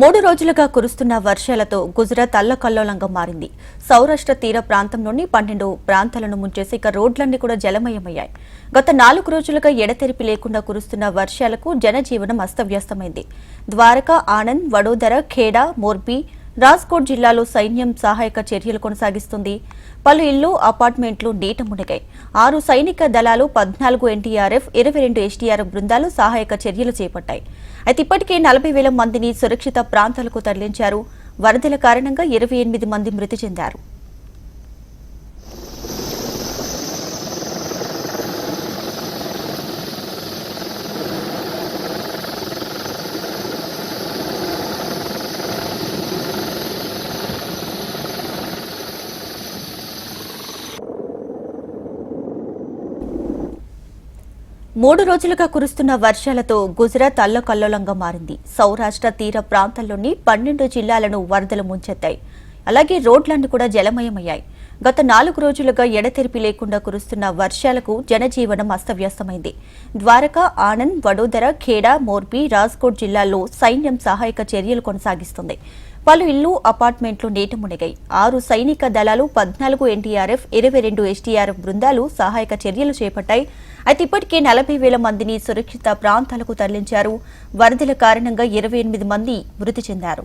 మూడు రోజులుగా కురుస్తున్న వర్షాలతో గుజరాత్ అల్లకల్లోలంగా మారింది. సౌరాష్ట్ర తీర ప్రాంతంలోని పన్నెండు ప్రాంతాలను ముంచేసి ఇక రోడ్లన్నీ కూడా జలమయమయ్యాయి. గత నాలుగు రోజులుగా ఎడతెరిపి లేకుండా కురుస్తున్న వర్షాలకు జనజీవనం అస్తవ్యస్తమైంది. ద్వారకా ఆనంద్ వడోదర ఖేడా మోర్బీ రాజ్కోట్ జిల్లాలో సైన్యం సహాయక చర్యలు కొనసాగిస్తుంది. పలు ఇళ్ళు అపార్ట్మెంట్లు నీట మునిగాయి. ఆరు సైనిక దళాలు పద్నాలుగు ఎన్టీఆర్ఎఫ్ ఇరవై రెండు ఎస్టీఆర్ఎఫ్ బృందాలు సహాయక చర్యలు చేపట్టాయి. అయితే ఇప్పటికే నలభై వేల మందిని సురక్షిత ప్రాంతాలకు తరలించారు. వరదల కారణంగా ఇరవై ఎనిమిది మంది మృతి చెందారు. మూడు రోజులుగా కురుస్తున్న వర్షాలతో గుజరాత్ అల్లకల్లోలంగా మారింది. సౌరాష్ట్ర తీర ప్రాంతాల్లోని పన్నెండు జిల్లాలను వరదలు ముంచెత్తాయి. అలాగే రోడ్లన్నీ కూడా జలమయమయ్యాయి. గత నాలుగు రోజులుగా ఎడతెరిపి లేకుండా కురుస్తున్న వర్షాలకు జనజీవనం అస్తవ్యస్తమైంది. ద్వారకా ఆనంద్ వడోదర ఖేడా మోర్బీ రాజ్కోట్ జిల్లాల్లో సైన్యం సహాయక చర్యలు కొనసాగిస్తుంది. పలు ఇళ్ళు అపార్ట్మెంట్లు నీట మునిగాయి. ఆరు సైనిక దళాలు పద్నాలుగు ఎన్టీఆర్ఎఫ్ ఇరవై రెండు ఎస్టీఆర్ఎఫ్ బృందాలు సహాయక చర్యలు చేపట్టాయి. అయితే ఇప్పటికే నలభై వేల మందిని సురక్షిత ప్రాంతాలకు తరలించారు. వరదల కారణంగా ఇరవై ఎనిమిది మంది మృతి చెందారు.